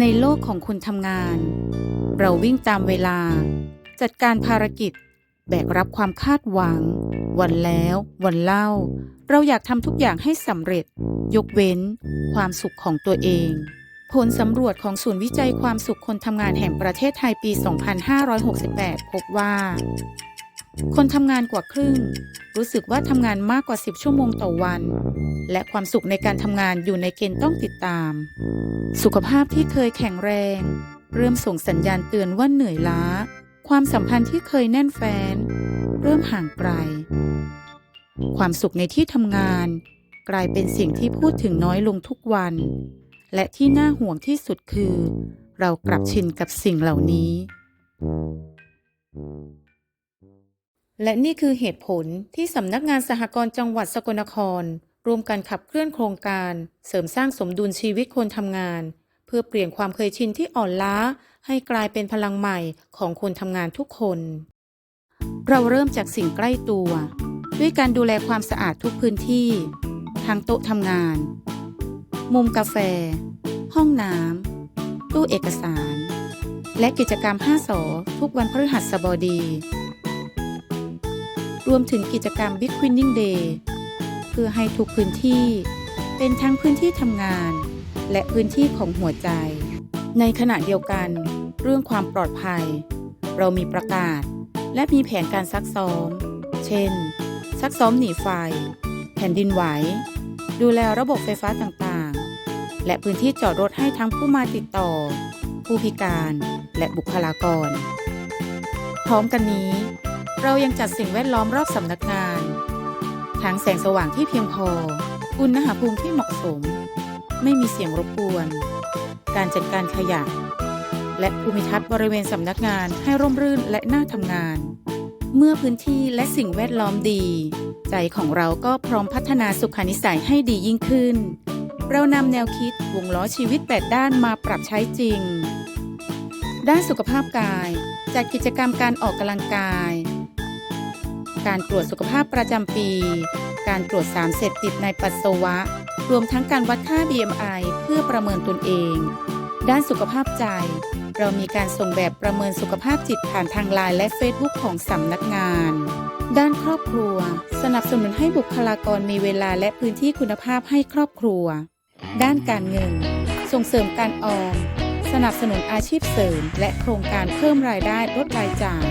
ในโลกของคนทำงาน เราวิ่งตามเวลา จัดการภารกิจ แบกรับความคาดหวัง วันแล้ววันเล่า เราอยากทำทุกอย่างให้สำเร็จ ยกเว้น ความสุขของตัวเอง ผลสำรวจของศูนย์วิจัยความสุขคนทำงานแห่งประเทศไทยปี 2568 พบว่า คนทำงานกว่าครึ่ง รู้สึกว่าทำงานมากกว่า 10 ชั่วโมงต่อวัน และความสุขในการทำงานอยู่ในเกณฑ์ต้องติดตาม สุขภาพที่เคยแข็งแรง เริ่มส่งสัญญาณเตือนว่าเหนื่อยล้า ความสัมพันธ์ที่เคยแน่นแฟ้นเริ่มห่างไกล ความสุขในที่ทำงาน กลายเป็นสิ่งที่พูดถึงน้อยลงทุกวัน และที่น่าห่วงที่สุดคือ เรากลับชินกับสิ่งเหล่านี้ และนี่คือเหตุผลที่สำนักงานสหกรณ์จังหวัดสกลนคร ร่วมกันขับเคลื่อนโครงการ เสริมสร้างสมดุลชีวิตคนทำงาน เพื่อเปลี่ยนความเคยชินที่อ่อนล้า ให้กลายเป็นพลังใหม่ของคนทำงานทุกคน เราเริ่มจากสิ่งใกล้ตัว ด้วยการดูแลความสะอาดทุกพื้นที่ ทั้งโต๊ะทำงาน มุมกาแฟ ห้องน้ำตู้เอกสาร และกิจกรรม 5 สอทุกวันพฤหัสบดี รวมถึงกิจกรรม Big Winning Day พื่อให้ทุกพื้นที่ เป็นทั้งพื้นที่ทำงาน และพื้นที่ของหัวใจ ในขณะเดียวกัน เรื่องความปลอดภัย เรามีประกาศ และมีแผนการซักซ้อม เช่น ซักซ้อมหนีไฟ แผ่นดินไหว ดูแลระบบไฟฟ้าต่างๆ และพื้นที่จอดรถให้ทั้งผู้มาติดต่อ ผู้พิการและบุคลากร พร้อมกันนี้ เรายังจัดสิ่งแวดล้อมรอบสำนักงาน ทั้งแสงสว่างที่เพียงพอ อุณหภูมิที่เหมาะสม ไม่มีเสียงรบกวน การจัดการขยะ และภูมิทัศน์บริเวณสำนักงานให้ร่มรื่นและน่าทำงาน เมื่อพื้นที่และสิ่งแวดล้อมดี ใจของเราก็พร้อมพัฒนาสุขานิสัยให้ดียิ่งขึ้น เรานำแนวคิดวงล้อชีวิต8ด้านมาปรับใช้จริง ด้านสุขภาพกายจัดกิจกรรมการออกกำลังกาย การตรวจสุขภาพประจำปี การตรวจสารเสพติดในปัสสาวะ รวมทั้งการวัดค่า BMI เพื่อประเมินตนเอง ด้านสุขภาพใจ เรามีการส่งแบบประเมินสุขภาพจิตผ่านทางไลน์และ Facebook ของสำนักงาน ด้านครอบครัว สนับสนุนให้บุคลากรมีเวลาและพื้นที่คุณภาพให้ครอบครัว ด้านการเงิน ส่งเสริมการออมสนับสนุนอาชีพเสริม และโครงการเพิ่มรายได้ลดรายจ่าย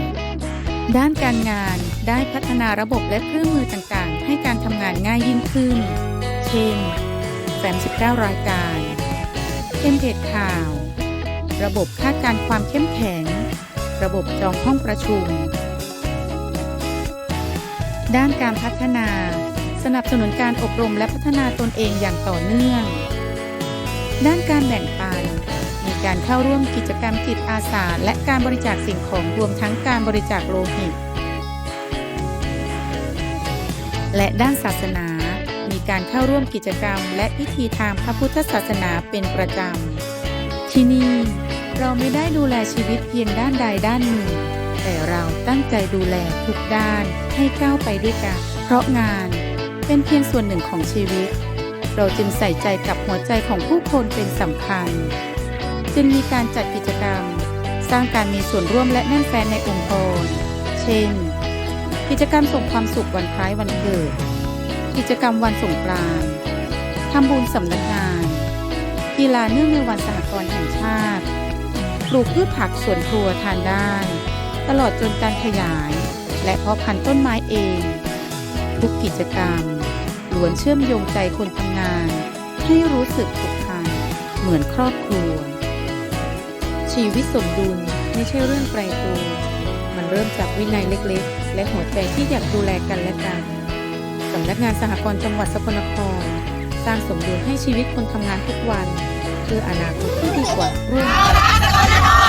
ด้านการงานได้พัฒนาระบบและเครื่องมือต่างๆ ให้การทำงานง่ายยิ่งขึ้น เช่นแฟ้ม19รายการเทมเพลตข่าว ระบบคาดการความเข้มแข็ง ระบบจองห้องประชุม ด้านการพัฒนา สนับสนุนการอบรมและพัฒนาตนเองอย่างต่อเนื่อง ด้านการแบ่งปัน การเข้าร่วมกิจกรรมจิตอาสา และการบริจาคสิ่งของรวมทั้งการบริจาคโลหิต และด้านศาสนา มีการเข้าร่วมกิจกรรม และพิธีทางพระพุทธศาสนาเป็นประจำ ที่นี่เราไม่ได้ดูแลชีวิตเพียงด้านใดด้านหนึ่ง แต่เราตั้งใจดูแลทุกด้านให้ก้าวไปด้วยกัน เพราะงานเป็นเพียงส่วนหนึ่งของชีวิต เราจึงใส่ใจกับหัวใจของผู้คนเป็นสำคัญ จึงมีการจัดกิจกรรม สร้างการมีส่วนร่วมและแน่นแฟนในองค์กร เช่น กิจกรรมส่งความสุขวันคล้ายวันเกิด กิจกรรมวันสงกรานต์ทำบุญสำนักงาน กีฬาเนื่องในวันสหกรณ์แห่งชาติ ปลูกพืชผักสวนครัวทานได้ ตลอดจนการขยาย และเพาะพันธุ์ต้นไม้เอง ทุกกิจกรรมล้วนเชื่อมโยงใจคนทำงาน ให้รู้สึกผูกพันเหมือนครอบครัว ชีวิตสมดุลไม่ใช่เรื่องไกลตัว มันเริ่มจากวินัยเล็กๆ และหัวใจที่อยากดูแลกันและกัน สำนักงานสหกรณ์จังหวัดสกลนคร สร้างสมดุลให้ชีวิตคนทำงานทุกวัน คืออนาคตที่ดีกว่าร่วมกัน